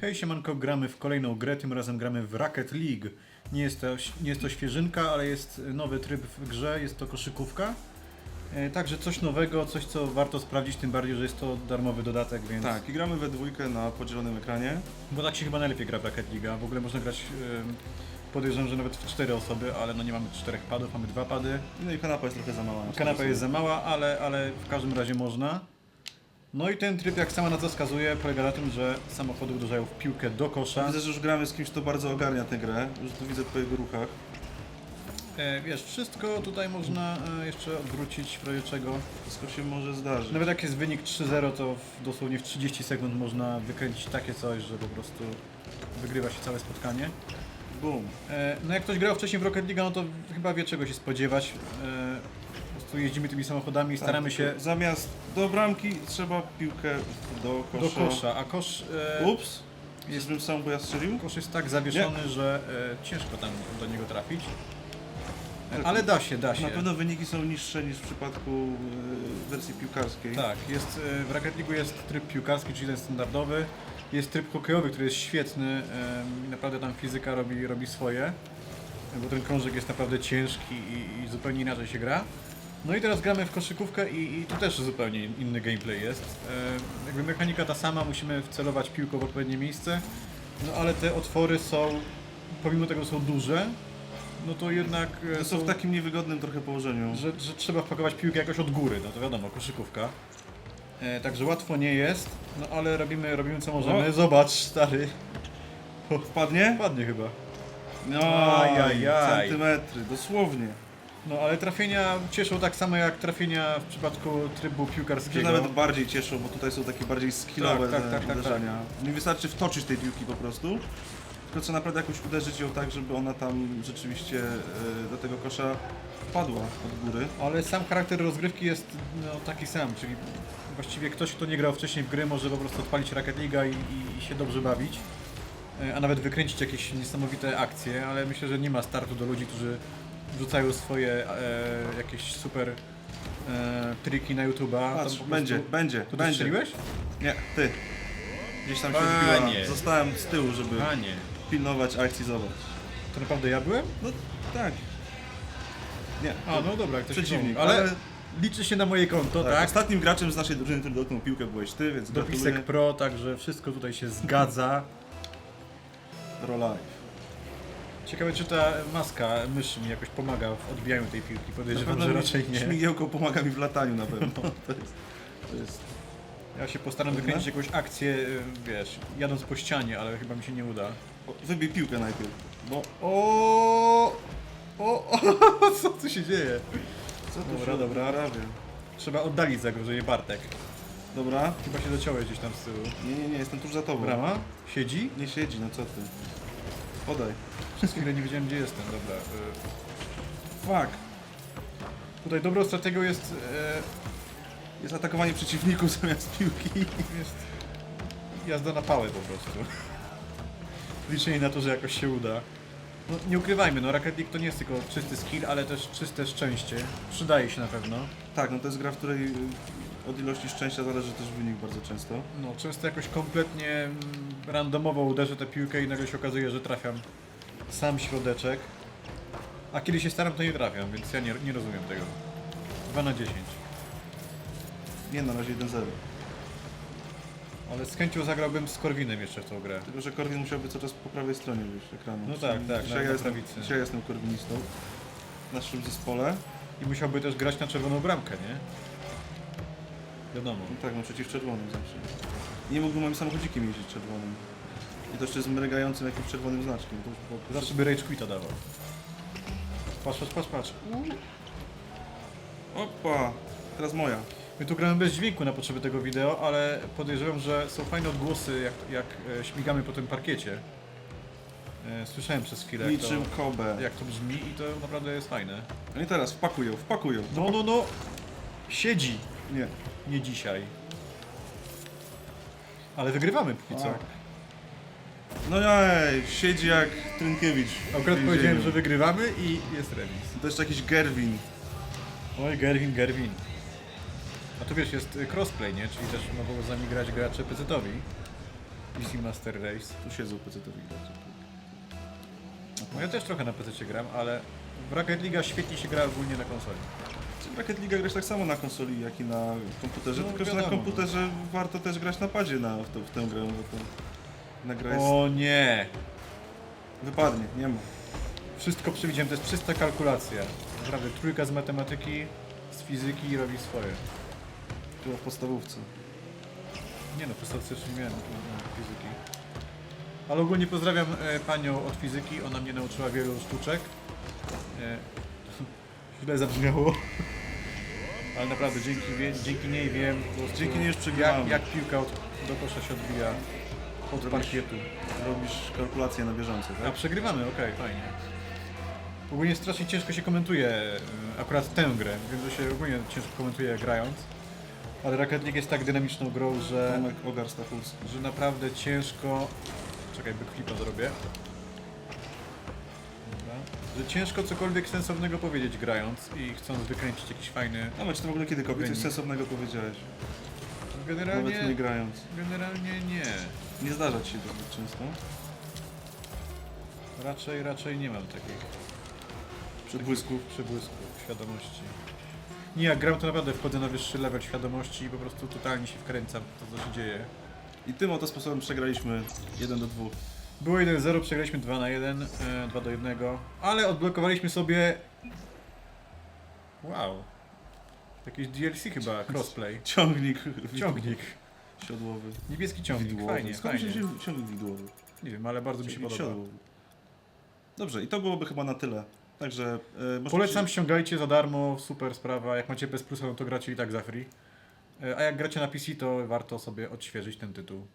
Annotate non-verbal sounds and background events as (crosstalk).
Hej siemanko, gramy w kolejną grę, tym razem gramy w Rocket League. Nie jest to, nie jest to świeżynka, ale jest nowy tryb w grze, jest to koszykówka. E, Także coś nowego, coś co warto sprawdzić, tym bardziej, że jest to darmowy dodatek, więc... Tak, i gramy we dwójkę na podzielonym ekranie. Bo tak się chyba najlepiej gra w Rocket League. W ogóle można grać, em, podejrzewam, że nawet w cztery osoby, ale no nie mamy czterech padów, mamy dwa pady. No i kanapa jest trochę za mała. Kanapa jest za mała, ale, ale w każdym razie można. No i ten tryb, jak sama nazwa wskazuje, polega na tym, że samochody uderzają w piłkę do kosza. Widzę, że już gramy z kimś, kto bardzo ogarnia tę grę. Już tu widzę po jego ruchach. E, wiesz, wszystko tutaj można e, jeszcze odwrócić w razie czego. Wszystko się może zdarzyć. Nawet jak jest wynik 3-0, to w, dosłownie w 30 sekund można wykręcić takie coś, że po prostu wygrywa się całe spotkanie. Boom. E, no jak ktoś grał wcześniej w Rocket League, no to chyba wie czego się spodziewać. E, prostu jeździmy tymi samochodami i staramy Tak, się Zamiast do bramki trzeba piłkę do do kosza. kosza, a kosz, e, Ups. Jest bym sam, bo ja strzelił? kosz jest tak zawieszony, że e, ciężko tam do niego trafić. E, ale da się, da się. Na pewno wyniki są niższe niż w przypadku e, wersji piłkarskiej. Tak, jest, e, w Rocket League jest tryb piłkarski, czyli ten standardowy. Jest tryb hokejowy, który jest świetny em, i naprawdę tam fizyka robi, robi swoje. Bo ten krążek jest naprawdę ciężki i, i zupełnie inaczej się gra. No i teraz gramy w koszykówkę i, i tu też zupełnie inny gameplay jest. E, jakby mechanika ta sama, musimy wcelować piłką w odpowiednie miejsce. No ale te otwory są, pomimo tego że są duże, no to jednak e, To są w takim niewygodnym trochę położeniu. że, że trzeba wpakować piłkę jakoś od góry, no to wiadomo, koszykówka. E, także łatwo nie jest, no ale robimy, robimy co możemy. O. Zobacz, stary. Wpadnie? Ładnie chyba. No, Ajajaj. centymetry, dosłownie. No ale trafienia cieszą tak samo jak trafienia w przypadku trybu piłkarskiego. nawet bardziej cieszą, bo tutaj są takie bardziej skillowe Tak, tak, te tak, tak, uderzenia. Nie wystarczy wtoczyć tej piłki po prostu, tylko trzeba naprawdę jakoś uderzyć ją tak, żeby ona tam rzeczywiście e, do tego kosza wpadła od góry. Ale sam charakter rozgrywki jest no, taki sam, czyli właściwie ktoś, kto nie grał wcześniej w gry, może po prostu odpalić Rocket League'a i, i, i się dobrze bawić. E, A nawet wykręcić jakieś niesamowite akcje, ale myślę, że nie ma startu do ludzi, którzy wrzucają swoje e, jakieś super e, triki na YouTube'a. Patrz, po będzie, prostu- będzie, To ty będzie. strzeliłeś? Nie, ty. Gdzieś tam się Panie. odbiła. Zostałem z tyłu, żeby A nie. pilnować akcji, zobacz. To naprawdę ja byłem? No tak. Nie, A, no dobra, jak to się Przeciwnik, znowu- ale, ale- liczy się na moje konto, tak. tak? Ostatnim graczem z naszej drużyny, który dotknął piłkę byłeś ty, więc Dopisek gratuluję. Pro, także wszystko tutaj się zgadza. Pro life. Ciekawe, czy ta maska myszy mi jakoś pomaga w odbijaniu tej piłki. Podejrzewam, że raczej nie. Śmigiełko pomaga mi w lataniu na pewno. To jest, to jest... Ja się postaram Dobra. wykręcić jakąś akcję, y, wiesz, jadąc po ścianie, ale chyba mi się nie uda. O, Wybij piłkę najpierw, bo O, o, o (laughs) co tu się dzieje? co tu Dobra, się dobra. wyprawia? Trzeba oddalić zagrożenie Bartek. Dobra. Chyba się dociąłeś gdzieś tam z tyłu. Nie, nie, nie, jestem tuż za tobą. Brama? Siedzi? Nie siedzi, no co ty. Podaj. Przez chwilę nie wiedziałem, gdzie jestem, dobra. y, Fuck. Tutaj dobrą strategią jest, e, Jest atakowanie przeciwników zamiast piłki. jest jazda na pałę po prostu. Liczenie na to, że jakoś się uda. No, nie ukrywajmy, no Rocket League to nie jest tylko czysty skill, ale też czyste szczęście. Przydaje się na pewno. Tak, no to jest gra, w której y, od ilości szczęścia zależy też wynik bardzo często. No, często jakoś kompletnie mm, randomowo uderzę tę piłkę i nagle się okazuje, że trafiam sam środeczek. A kiedy się staram, to nie trafiam, więc ja nie, nie rozumiem tego. 2 na 10. Nie, na razie 1-0. Ale z chęcią zagrałbym z Korwinem jeszcze w tą grę. Tylko, że Korwin musiał być cały czas po prawej stronie już ekranu. No tak, tak, Dzisiaj, na- ja na jestem, prawicy. dzisiaj jestem korwinistą w naszym zespole. I musiałby też grać na czerwoną bramkę, nie? Wiadomo. No tak, no przeciw czerwonym zawsze. Nie mógłbym moim samochodzikiem jeździć czerwonym. I to jeszcze z mrygającym jakimś czerwonym znaczkiem. To już było... Zawsze by Rage Quita dawał. Patrz, patrz, patrz, patrz. Opa! Teraz moja. My tu gramy bez dźwięku na potrzeby tego wideo, ale podejrzewam, że są fajne odgłosy, jak, jak e, śmigamy po tym parkiecie. E, Słyszałem przez chwilę, jak Niczym to, Kobe. jak to brzmi i to naprawdę jest fajne. No i teraz, wpakują, wpakują. No, no, no! Siedzi! Nie. Nie dzisiaj. Ale wygrywamy póki co. Tak. No ej, siedzi jak Trynkiewicz. w Akurat więzieniu. powiedziałem, że wygrywamy i jest remis. To jeszcze jakiś Gerwin. Oj, Gerwin, Gerwin. A tu wiesz, jest y, crossplay, nie? Czyli też mogą z nami grać gracze PC-towi. PC Master Race. Tu siedzą PC-towi gracze. No ja też trochę na PC gram, ale w Rocket League świetnie się gra ogólnie na konsoli. W Rocket League grasz tak samo na konsoli, jak i na komputerze, No, tylko że na wiadomo, komputerze warto też grać na padzie na, w, tę- w tę grę, bo to na gra jest... O nie! Wypadnie, nie ma. Wszystko przewidziałem, to jest czysta kalkulacja. Naprawdę, trójka z matematyki, z fizyki robi swoje. Chyba w podstawówce. Nie no, podstawce jeszcze nie miałem fizyki. Ale ogólnie pozdrawiam e, panią od fizyki, ona mnie nauczyła wielu sztuczek. E, (laughs) źle zabrzmiało. Ale naprawdę dzięki, wie, dzięki niej wiem po prostu, Dzięki niej już jak, przegrywamy. jak piłka od, do kosza się odbija od Robisz- parkietu. Robisz kalkulacje na bieżąco, A tak? przegrywamy, okej, fajnie. Ogólnie strasznie ciężko się komentuje e, akurat tę grę. Wiem, że się ogólnie ciężko komentuje grając. Ale Rocket League jest tak dynamiczną grą, że, Tomek Ogar że naprawdę ciężko... Czekaj, backflipa zrobię. Dobra. Że ciężko cokolwiek sensownego powiedzieć grając i chcąc wykręcić jakiś fajny... No, czy to w ogóle kiedykolwiek coś Wynik. sensownego powiedziałeś? Generalnie... Nawet nie grając. Generalnie nie. Nie zdarza ci się to zbyt często. Raczej, raczej nie mam takich Przebłysków. przebłysków świadomości. Nie, jak gram to naprawdę wchodzę na wyższy level świadomości i po prostu totalnie się wkręcam w to, co się dzieje. I tym oto sposobem przegraliśmy 1 do 2. Było 1-0, przegraliśmy 2 na 1, e, 2 do 1, ale odblokowaliśmy sobie... Wow. Jakieś DLC chyba, crossplay. Ciągnik. Ciągnik. Siodłowy. Niebieski ciągnik, Widłowy. fajnie, Skąd się fajnie. wziął ciągnik widłowy? Nie wiem, ale bardzo mi się Ciągnik podoba. siodłowy. Dobrze, i to byłoby chyba na tyle. Także e, możecie Polecam, się- ściągajcie za darmo, super sprawa. Jak macie bez plusa, no to gracie i tak za free. E, A jak gracie na PC, to warto sobie odświeżyć ten tytuł.